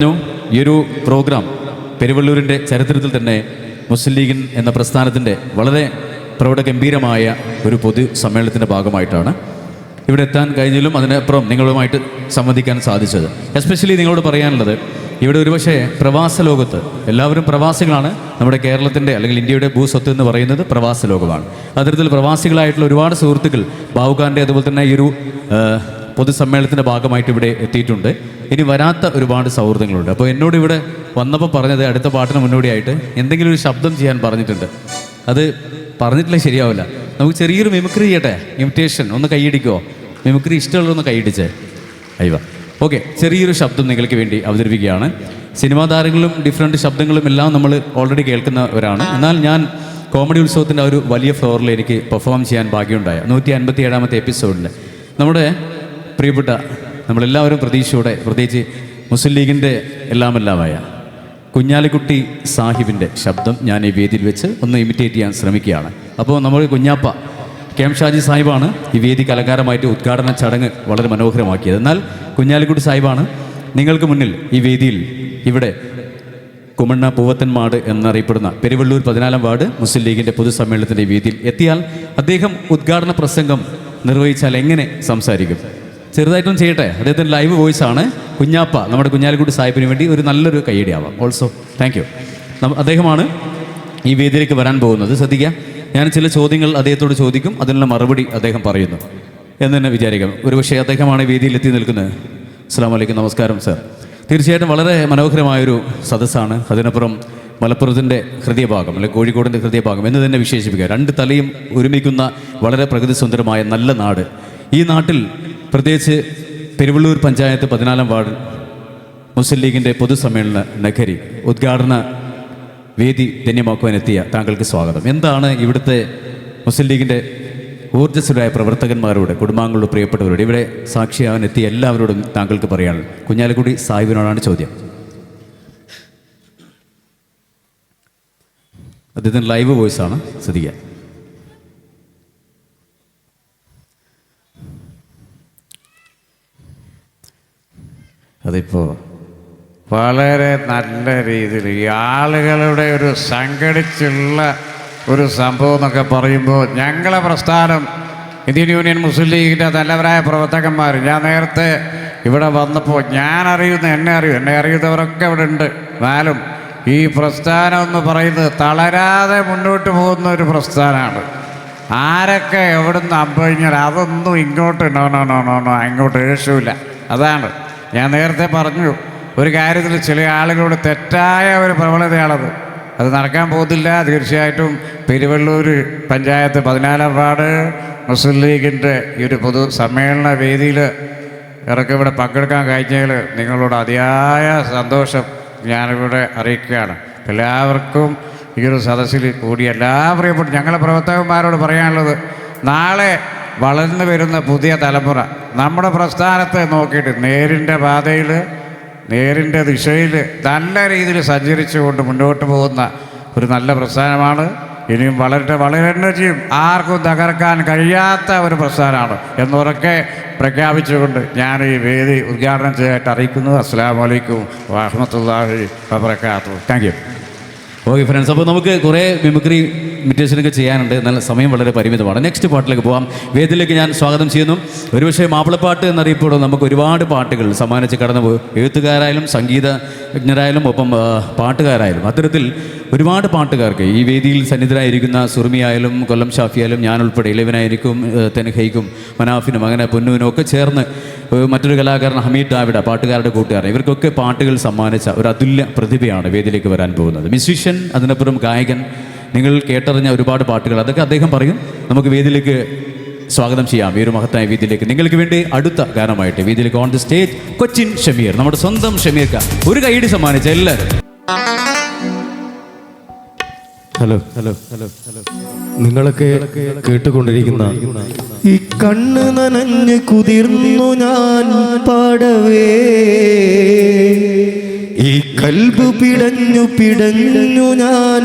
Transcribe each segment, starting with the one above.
ഈ ഒരു പ്രോഗ്രാം പെരുവള്ളൂരിന്റെ ചരിത്രത്തിൽ തന്നെ മുസ്ലിം ലീഗിൻ എന്ന പ്രസ്ഥാനത്തിന്റെ വളരെ പ്രൗഢഗംഭീരമായ ഒരു പൊതു സമ്മേളനത്തിന്റെ ഭാഗമായിട്ടാണ് ഇവിടെ എത്താൻ കഴിഞ്ഞാലും അതിനപ്പുറം നിങ്ങളുമായിട്ട് സംവദിക്കാൻ സാധിച്ചത്. എസ്പെഷ്യലി നിങ്ങളോട് പറയാനുള്ളത് ഇവിടെ ഒരുപക്ഷെ പ്രവാസ ലോകത്ത് എല്ലാവരും പ്രവാസികളാണ്. നമ്മുടെ കേരളത്തിന്റെ അല്ലെങ്കിൽ ഇന്ത്യയുടെ ഭൂസ്വത്ത് എന്ന് പറയുന്നത് പ്രവാസ ലോകമാണ്. അത്തരത്തിൽ പ്രവാസികളായിട്ടുള്ള ഒരുപാട് സുഹൃത്തുക്കൾ ബാവുഖാന്റെ അതുപോലെ തന്നെ ഈ ഒരു പൊതുസമ്മേളനത്തിന്റെ ഭാഗമായിട്ട് ഇവിടെ എത്തിയിട്ടുണ്ട്. ഇനി വരാത്ത ഒരുപാട് സൗഹൃദങ്ങളുണ്ട്. അപ്പോൾ എന്നോട് ഇവിടെ വന്നപ്പോൾ പറഞ്ഞത് അടുത്ത പാട്ടിന് മുന്നോടിയായിട്ട് എന്തെങ്കിലും ഒരു ശബ്ദം ചെയ്യാൻ പറഞ്ഞിട്ടുണ്ട്. അത് പറഞ്ഞിട്ടില്ല ശരിയാവില്ല. നമുക്ക് ചെറിയൊരു മിമിക്രി ചെയ്യട്ടെ? ഇമിറ്റേഷൻ. ഒന്ന് കൈയടിക്കുമോ മിമിക്രി ഇഷ്ടമുള്ളതൊന്ന് കൈയടിച്ചേ. അയ്യ. ഓക്കെ. ചെറിയൊരു ശബ്ദം നിങ്ങൾക്ക് വേണ്ടി അവതരിപ്പിക്കുകയാണ്. സിനിമാ താരങ്ങളും ഡിഫറെന്റ് ശബ്ദങ്ങളും എല്ലാം നമ്മൾ ഓൾറെഡി കേൾക്കുന്നവരാണ് എന്നാൽ ഞാൻ കോമഡി ഉത്സവത്തിന്റെ ഒരു വലിയ ഫ്ലോറിൽ എനിക്ക് പെർഫോം ചെയ്യാൻ ഭാഗ്യമുണ്ടായ. നൂറ്റി അൻപത്തി ഏഴാമത്തെ എപ്പിസോഡിൽ നമ്മുടെ പ്രിയപ്പെട്ട നമ്മളെല്ലാവരും പ്രതീക്ഷയോടെ പ്രത്യേകിച്ച് മുസ്ലിം ലീഗിന്റെ എല്ലാമെല്ലാമായ കുഞ്ഞാലിക്കുട്ടി സാഹിബിന്റെ ശബ്ദം ഞാൻ ഈ വേദിയിൽ വെച്ച് ഒന്ന് ഇമിറ്റേറ്റ് ചെയ്യാൻ ശ്രമിക്കുകയാണ്. അപ്പോൾ നമ്മൾ കുഞ്ഞാപ്പ കെ എം ഷാജി സാഹിബാണ് ഈ വേദി അലങ്കാരമായിട്ട് ഉദ്ഘാടന ചടങ്ങ് വളരെ മനോഹരമാക്കിയത്. എന്നാൽ കുഞ്ഞാലിക്കുട്ടി സാഹിബാണ് നിങ്ങൾക്ക് മുന്നിൽ ഈ വേദിയിൽ ഇവിടെ കുമണ്ണ പൂവത്തൻമാട് എന്നറിയപ്പെടുന്ന പെരുവള്ളൂർ പതിനാലാം വാർഡ് മുസ്ലിം ലീഗിന്റെ പൊതുസമ്മേളനത്തിന്റെ വേദിയിൽ എത്തിയാൽ അദ്ദേഹം ഉദ്ഘാടന പ്രസംഗം നിർവഹിച്ചാൽ എങ്ങനെ സംസാരിക്കും? ചെറുതായിട്ടൊന്നും ചെയ്യട്ടെ? അദ്ദേഹത്തിന്റെ ലൈവ് വോയിസ് ആണ്. കുഞ്ഞാപ്പ നമ്മുടെ കുഞ്ഞാലിക്കുട്ടി സാഹിബിന് വേണ്ടി ഒരു നല്ലൊരു കൈയടി ആവാം. ഓൾസോ താങ്ക് യു അദ്ദേഹമാണ് ഈ വേദിയിലേക്ക് വരാൻ പോകുന്നത്. ശ്രദ്ധിക്കുക. ഞാൻ ചില ചോദ്യങ്ങൾ അദ്ദേഹത്തോട് ചോദിക്കും. അതിനുള്ള മറുപടി അദ്ദേഹം പറയുന്നു. എന്ന് തന്നെ വിചാരിക്കാം. ഒരുപക്ഷെ അദ്ദേഹമാണ് വേദിയിൽ എത്തി നിൽക്കുന്നത്. അസ്സാം വലൈക്കും നമസ്കാരം സർ തീർച്ചയായിട്ടും വളരെ മനോഹരമായൊരു സദസ്സാണ്. അതിനപ്പുറം മലപ്പുറത്തിന്റെ ഹൃദയഭാഗം അല്ലെങ്കിൽ കോഴിക്കോടിന്റെ ഹൃദയഭാഗം എന്ന് തന്നെ വിശേഷിപ്പിക്കുക. രണ്ട് തലയും ഒരുമിക്കുന്ന വളരെ പ്രകൃതി സുന്ദരമായ നല്ല നാട്. ഈ നാട്ടിൽ പ്രത്യേകിച്ച് പെരുവള്ളൂർ പഞ്ചായത്ത് പതിനാലാം വാർഡ് മുസ്ലിം ലീഗിന്റെ പൊതുസമ്മേളന നഗരി ഉദ്ഘാടന വേദി ധന്യമാക്കുവാനെത്തിയ താങ്കൾക്ക് സ്വാഗതം. എന്താണ് ഇവിടുത്തെ മുസ്ലിം ലീഗിന്റെ ഊർജസ്വരായ പ്രവർത്തകന്മാരോട് കുടുംബാംഗങ്ങളോട് പ്രിയപ്പെട്ടവരോട്? ഇവിടെ സാക്ഷിയാകാൻ എത്തിയ എല്ലാവരോടും താങ്കൾക്ക് പറയാണ് കുഞ്ഞാലക്കുടി സാഹിബിനോടാണ് ചോദ്യം. അദ്ദേഹത്തിന് ലൈവ് വോയിസ് ആണ് ശ്രദ്ധിക്കുക. അതിപ്പോൾ വളരെ നല്ല രീതിയിൽ ഈ ആളുകളുടെ ഒരു സംഘടിച്ചുള്ള ഒരു സംഭവം എന്നൊക്കെ പറയുമ്പോൾ ഞങ്ങളെ പ്രസ്ഥാനം ഇന്ത്യൻ യൂണിയൻ മുസ്ലിം ലീഗിന്റെ നല്ലവരായ പ്രവർത്തകന്മാർ. ഞാൻ നേരത്തെ ഇവിടെ വന്നപ്പോൾ ഞാൻ അറിയുന്ന എന്നെ അറിയും എന്നെ അറിയുന്നവരൊക്കെ ഇവിടെ ഉണ്ട്. എന്നാലും ഈ പ്രസ്ഥാനം എന്ന് പറയുന്നത് തളരാതെ മുന്നോട്ട് പോകുന്ന ഒരു പ്രസ്ഥാനമാണ്. ആരൊക്കെ എവിടെ നിന്ന് അമ്പഴിഞ്ഞാൽ അതൊന്നും ഇങ്ങോട്ട് no no no no no ഏഷുമില്ല അതാണ്. ഞാൻ നേരത്തെ പറഞ്ഞു ഒരു കാര്യത്തിൽ ചില ആളുകളോട് തെറ്റായ ഒരു പ്രവണതയാണത്. അത് നടക്കാൻ പോകുന്നില്ല തീർച്ചയായിട്ടും പെരുവള്ളൂർ പഞ്ചായത്ത് പതിനാലാം വാർഡ് മുസ്ലിം ലീഗിന്റെ ഈ ഒരു പൊതു സമ്മേളന വേദിയിൽ ഇറക്കി ഇവിടെ പങ്കെടുക്കാൻ കഴിഞ്ഞതിൽ നിങ്ങളോട് അതിയായ സന്തോഷം ഞാനിവിടെ അറിയിക്കുകയാണ്. എല്ലാവർക്കും ഈ ഒരു സദസ്സിൽ കൂടി എല്ലാ പ്രിയപ്പെട്ട ഞങ്ങളെ പ്രവർത്തകന്മാരോട് പറയാനുള്ളത് നാളെ വളർന്നു വരുന്ന പുതിയ തലമുറ. നമ്മുടെ പ്രസ്ഥാനത്തെ നോക്കിയിട്ട് നേരിന്റെ പാതയിൽ നേരിന്റെ ദിശയിൽ നല്ല രീതിയിൽ സഞ്ചരിച്ചുകൊണ്ട് മുന്നോട്ട് പോകുന്ന ഒരു നല്ല പ്രസ്ഥാനമാണ്. ഇനിയും വളരെ വളരെ ചെയ്യും ആർക്കും തകർക്കാൻ കഴിയാത്ത ഒരു പ്രസ്ഥാനമാണ് എന്നുറക്കെ പ്രഖ്യാപിച്ചുകൊണ്ട് ഞാൻ ഈ വേദി ഉദ്ഘാടനം ചെയ്തായിട്ട് അറിയിക്കുന്നു. അസ്സാം വലൈക്കും വാഹമത്തല്ലാഹി വബർക്കാത്തു താങ്ക് യു ഓക്കെ ഫ്രണ്ട്സ് അപ്പോൾ നമുക്ക് കുറേ മിമിക്രി ഇമിറ്റേഷനൊക്കെ ചെയ്യാനുണ്ട്. എന്നാൽ സമയം വളരെ പരിമിതമാണ്. നെക്സ്റ്റ് പാട്ടിലേക്ക് പോകാം വേദിയിലേക്ക് ഞാൻ സ്വാഗതം ചെയ്യുന്നു. ഒരുപക്ഷെ മാപ്പിളപ്പാട്ട് എന്നറിയപ്പെടുന്ന നമുക്ക് ഒരുപാട് പാട്ടുകൾ സമ്മാനിച്ച് കടന്നു എഴുത്തുകാരായാലും സംഗീതജ്ഞരായാലും ഒപ്പം പാട്ടുകാരായാലും. അത്തരത്തിൽ ഒരുപാട് പാട്ടുകാർക്ക് ഈ വേദിയിൽ സന്നിധരായിരിക്കുന്ന സുറുമിയായാലും കൊല്ലം ഷാഫിയായാലും ഞാൻ ഉൾപ്പെടെ ഇലവനായിരിക്കും തെനഹയ്ക്കും മനാഫിനും അങ്ങനെ പൊന്നുവിനും ഒക്കെ ചേർന്ന് മറ്റൊരു കലാകാരൻ ഹമീദ് ഡാവിഡ പാട്ടുകാരുടെ കൂട്ടുകാരൻ. ഇവർക്കൊക്കെ പാട്ടുകൾ സമ്മാനിച്ച ഒരു അതുല്യ പ്രതിഭയാണ് വേദിയിലേക്ക് വരാൻ പോകുന്നത്. മ്യൂസിഷ്യൻ അതിനപ്പുറം ഗായകൻ നിങ്ങൾ കേട്ടറിഞ്ഞ ഒരുപാട് പാട്ടുകൾ. അതൊക്കെ അദ്ദേഹം പറയും. നമുക്ക് വേദിയിലേക്ക് സ്വാഗതം ചെയ്യാം. ഈ ഒരു മഹത്തായ വേദിയിലേക്ക്. നിങ്ങൾക്ക് വേണ്ടി അടുത്ത ഗാനമായിട്ട് വേദിയിലേക്ക് on the stage Cochin Shameer നമ്മുടെ സ്വന്തം ഷമീർക്ക. ഒരു കൈയടി സമ്മാനിച്ച എല്ലാവരും. ഹലോ. Hello hello hello. നിങ്ങളൊക്കെ കേട്ടുകൊണ്ടിരിക്കുന്ന ഈ കണ്ണ് നനഞ്ഞ് കുതിർന്നു ഞാൻ പാടവേ. ഈ കൽബ് പിടഞ്ഞു പിടഞ്ഞു ഞാൻ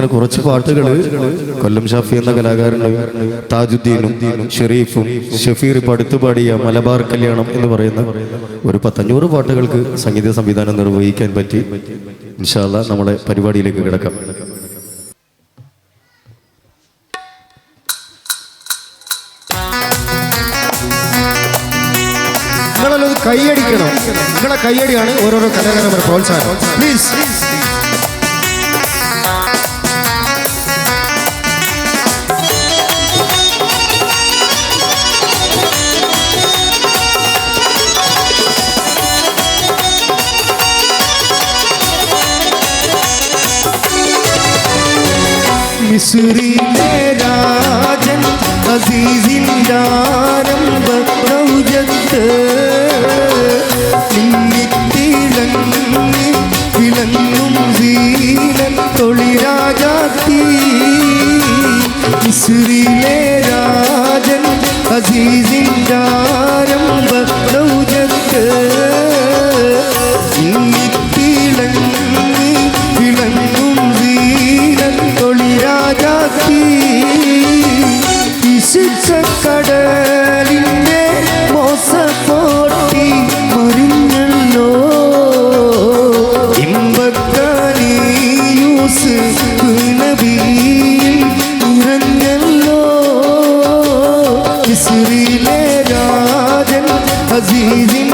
അങ്ങനെ കുറച്ച് പാട്ടുകൾ കൊല്ലം ഷാഫി എന്ന കലാകാരനും താജുദ്ദീനും ഷെരീഫും ഷഫീർ ഇപ്പം അടുത്ത് പാടിയ മലബാർ കല്യാണം എന്ന് പറയുന്ന ഒരു പത്തഞ്ഞൂറ് പാട്ടുകൾക്ക് സംഗീത സംവിധാനം നിർവഹിക്കാൻ പറ്റി. ഇൻഷാല്ല നമ്മുടെ പരിപാടിയിലേക്ക് കിടക്കാം. നിങ്ങളൊന്ന് കൈയടിക്കണം. നിങ്ങളെ കൈയടിയാണ് ഓരോരോ കലാകാരന്മാരെ പ്രോത്സാഹനം. പ്ലീസ് മിസ്രിയിലെ രാജൻ അസീസിന്റെ ആരംഭ പ്രൗജത്ത്. മിന്നിത്തിളങ്ങി വിളങ്ങും സീനൻ തൊളിരാജാത്തി മിസ്രിയിലെ രാജൻ അസീസിന്റെ ആരംഭ പ്രൗജത്ത്. ഇസ്രിയിലെ രാജൻ അസീസിൻ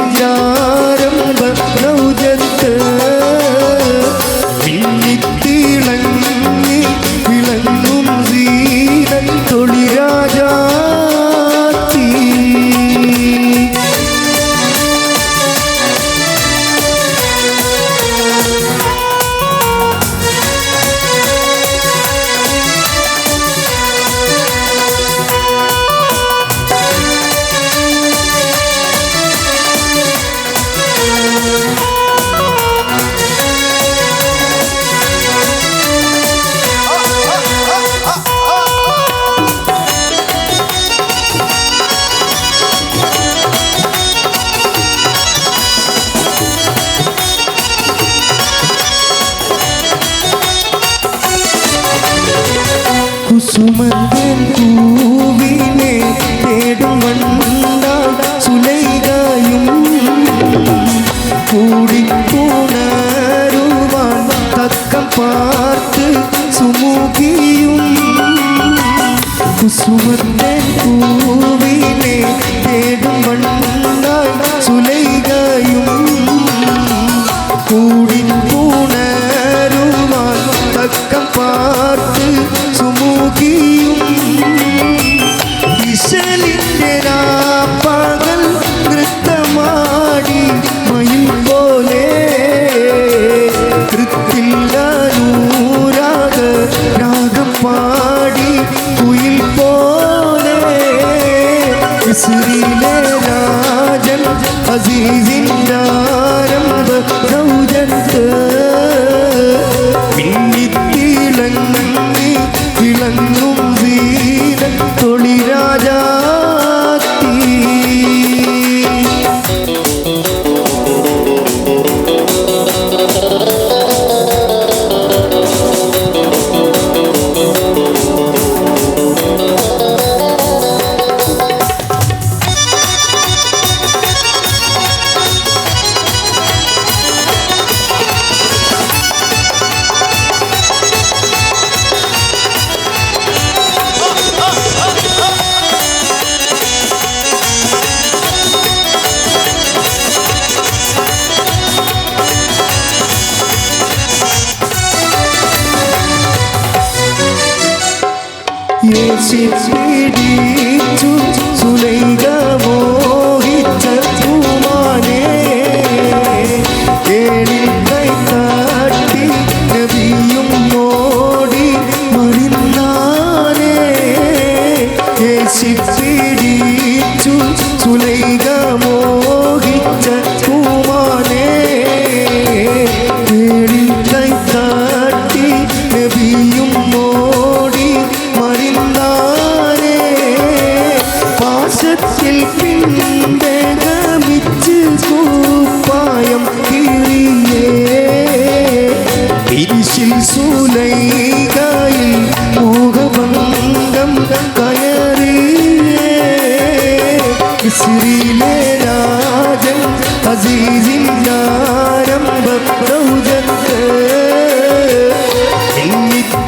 നിന്നാരംഭ പ്രൗജത്ത്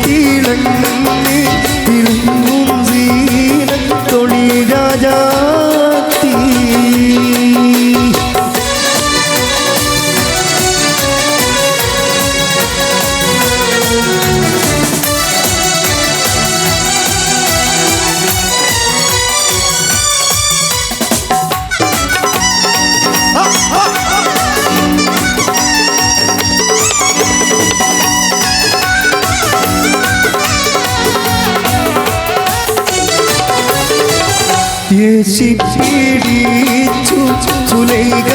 തിളങ്ങി തിളങ്ങും ജീനത്തൊളി രാജാ യേശിപ്പിടിച്ചു സുലൈക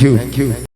തൊളിരാജാത്തി താങ്ക് യു